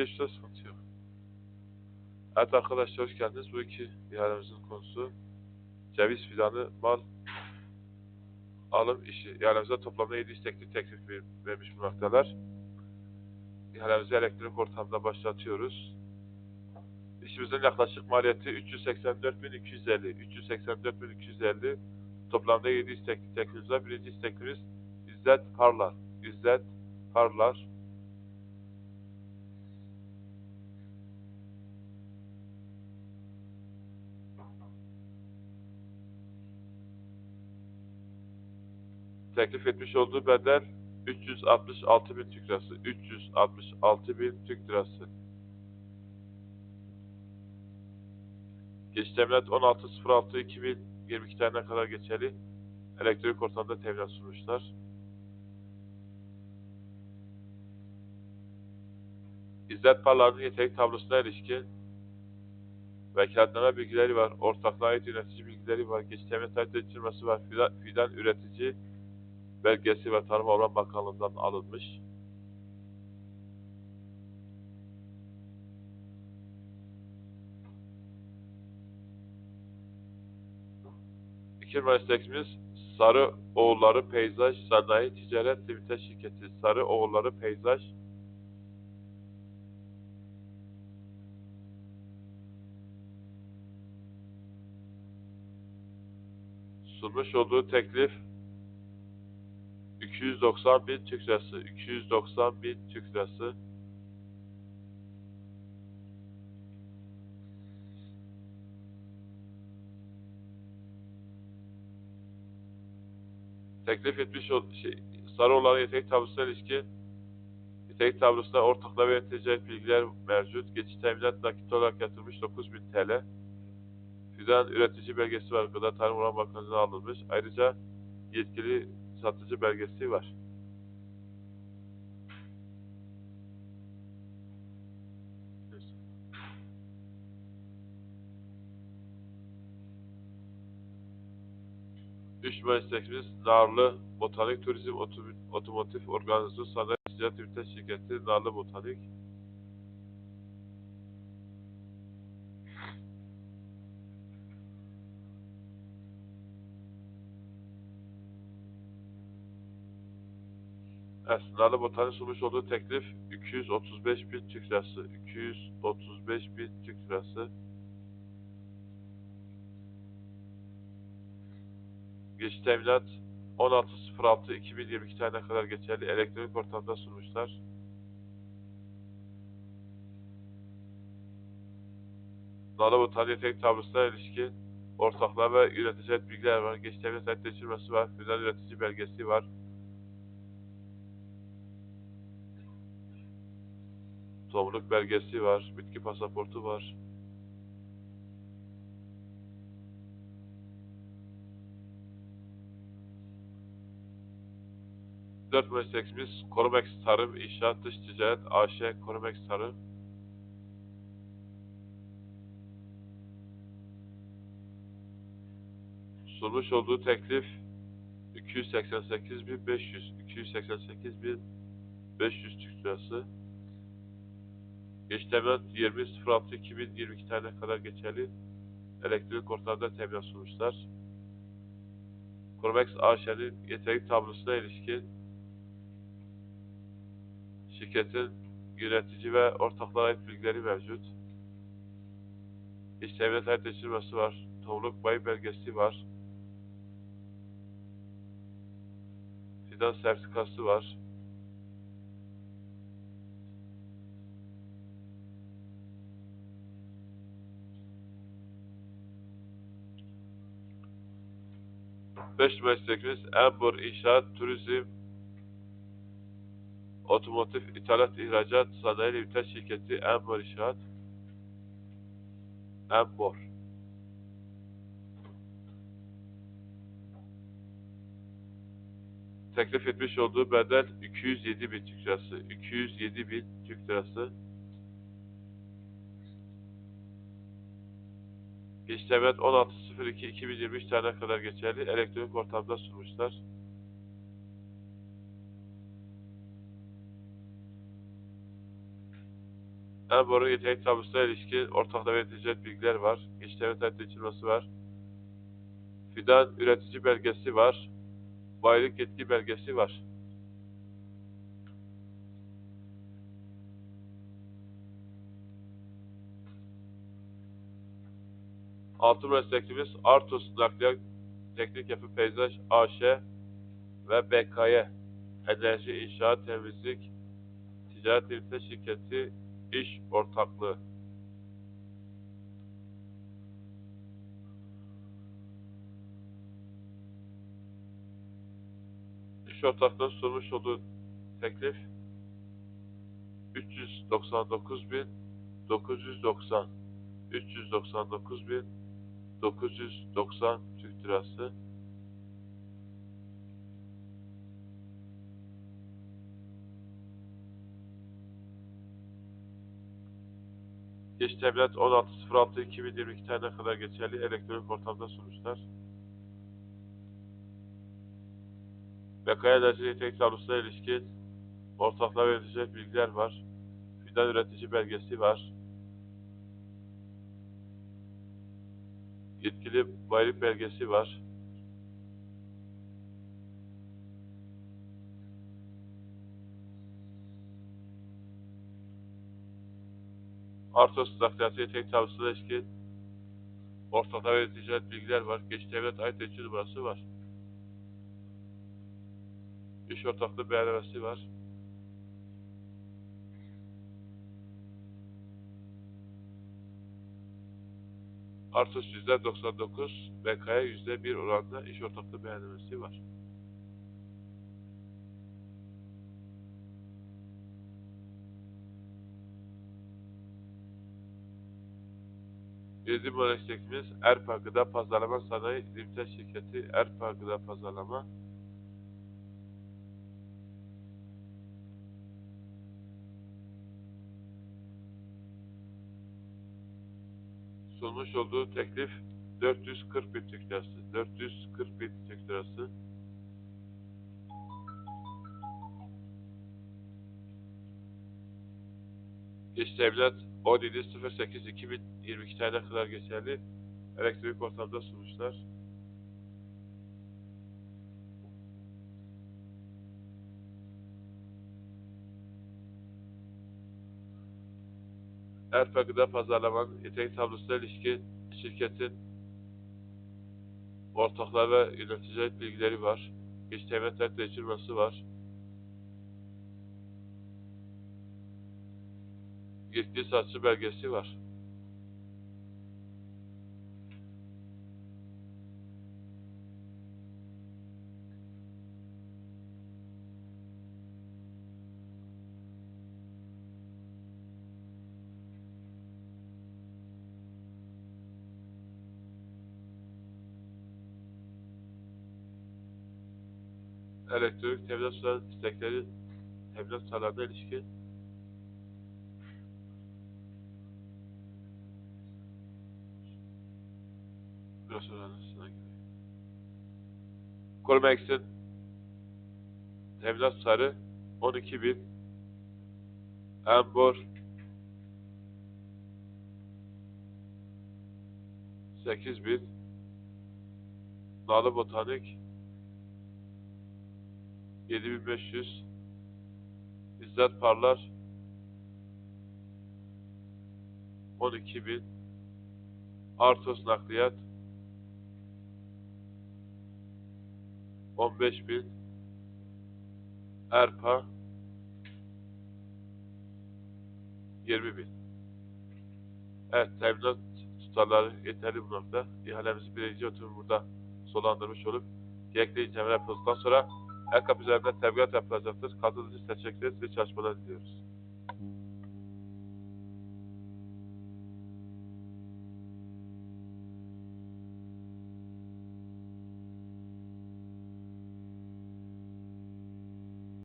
Geçte sıkıntı yok. Evet arkadaşlar hoş geldiniz. Bu iki ihalemizin konusu ceviz fidanı mal alım işi. İhalemize toplamda 7 istekli teklif ver- vermiş bulunmaktalar. İhalemizi elektrik ortamda başlatıyoruz. İşimizin yaklaşık maliyeti 384.250. 384.250 toplamda 7 istekli teklifimiz var. Birinci isteklimiz İzzet Parlar. İzzet Parlar. Teklif etmiş olduğu bedel 366 bin Türk lirası. 366 bin Türk lirası. Geçiş teminat 16.06.2022 tarihine kadar geçerli. Elektrik ortamda teminat sunmuşlar. İzzet Parlar'ın yetenek tablosuna ilişkin vekaletname bilgileri var. Ortaklığa ait yönetici bilgileri var. Geçiş teminat tarih geçirmesi var. Fidan, fidan üretici belgesi ve Tarım Orman Bakanlığı'ndan alınmış. İki numaralı siteksimiz Sarı Oğulları Peyzaj Sanayi Ticaret Limited Şirketi. Sarı Oğulları Peyzaj sunmuş olduğu teklif 290 bin Türk lirası. 290 bin Türk lirası. Teklif etmiş ol şey, Sarıoğlan yetenek tablosuna ilişkin yetenek tablosunda ortakla ve ticaret bilgiler mevcut. Geçiş teminat nakit olarak yatırılmış 9000 TL. Fidan üretici belgesi var. Gıda Tarım Orman Bakanlığı'na alınmış. Ayrıca yetkili satıcı belgesi var. Üç meslekimiz Narlı Botanik Turizm Otom- Otomotiv Organizasyon Sanayi Ticaret Limited Şirketi Narlı Botanik. Esnarlı Botanik sunmuş olduğu teklif 235 bin Türk lirası. 235 bin Türk lirası. Geçiş teminat 16.06.2022 tarihine kadar geçerli elektronik ortamda sunmuşlar. Nala Botanik yetenek tablosuna ilişkin ortaklar ve üretici bilgiler var. Geçiş teminat netleştirmesi var. Fidan üretici belgesi var. Tohumluk belgesi var, bitki pasaportu var. Dört mesleksimiz Korumex Tarım, İnşaat, Dış Ticaret, AŞ, Korumex Tarım. Sunmuş olduğu teklif 288.500, 288.500 Türk Lirası. Geç teminat 20.06.2022 tarihine kadar geçerli elektrik ortamda teminat sunmuşlar. Korumex AŞ'nin yetenek tablosuna ilişkin şirketin yönetici ve ortaklara ait bilgileri mevcut. İş teminat haritaçılması var. Tohumluk bayı belgesi var. Fidan sertifikası var. Beş meslekimiz Embur İnşaat, Turizm, Otomotiv, İthalat, İhracat, Sanayi Limited Şirketi Embur İnşaat, Embor. Teklif etmiş olduğu bedel 207 bin Türk lirası. 207 bin Türk lirası. İşlemet 16.02.2023 tarihine kadar geçerli elektronik ortamda sunmuşlar. En boru yetenek tabusuna ilişkin ortaklar ve ticaret bilgiler var. Tarihte içilmesi var. Fidan üretici belgesi var. Bayilik yetki belgesi var. Altın mesleklimiz Artus Nakliyat Teknik Yapı Peyzaj AŞ ve BKY Enerji İnşaat Temizlik Ticaret Limited Şirketi İş Ortaklığı. İş ortaklığının sunmuş olduğu teklif 399.990 399.990 Türk Lirası Geç tebliğat 16.06.2022 tarihine kadar geçerli elektronik ortamda sunmuşlar. Bekaya Enerji Yetenek Tablosuna ilişkin ortaklar ve yöneticiler bilgiler var. Fidan üretici belgesi var. Yetkili bayılık belgesi var. Artos nakliyatı yetenek tablosuna ilişkin ortaklar ve ticaret bilgiler var. Geç devlet ait ölçü numarası var. İş ortaklığı beyannamesi var. Artus %99, BK'ya %1 oranında iş ortaklığı beyannamesi var. Birinci mühendisliğimiz Erpa Gıda Pazarlama Sanayi Limited Şirketi Erpa Gıda Pazarlama sunmuş olduğu teklif 440 bin Türk lirası. 440 bin Türk lirası. Geç devlet 17.08.2022 tarihine kadar geçerli elektronik ortamda sunmuşlar. Erpa Gıda Pazarlamanın yetenek tablosuna ilişkin şirketin ortaklar ve yöneticilik bilgileri var. İş teminat geçirmesi var. Yetkili satışçı belgesi var. Elektronik teminat sunan istekleri teminat tutarlarına ilişkin. Sonra anasına gidiyor. Cormex'in teminat tutarı 12 bin. Embor 8 bin. Nalı Botanik 7500 İzzet Parlar. 12000 Artos Nakliyat. 15000 Erpa. 20000 Evet, teminat tutarları yeterli bu. İhalemizi birinci oturum burada sonlandırmış olup gerekli inceleme yapıldıktan sonra El kapı üzerinde tebligat yapılacaktır. Katıldığınız için teşekkür ederiz ve çalışmalar diliyoruz.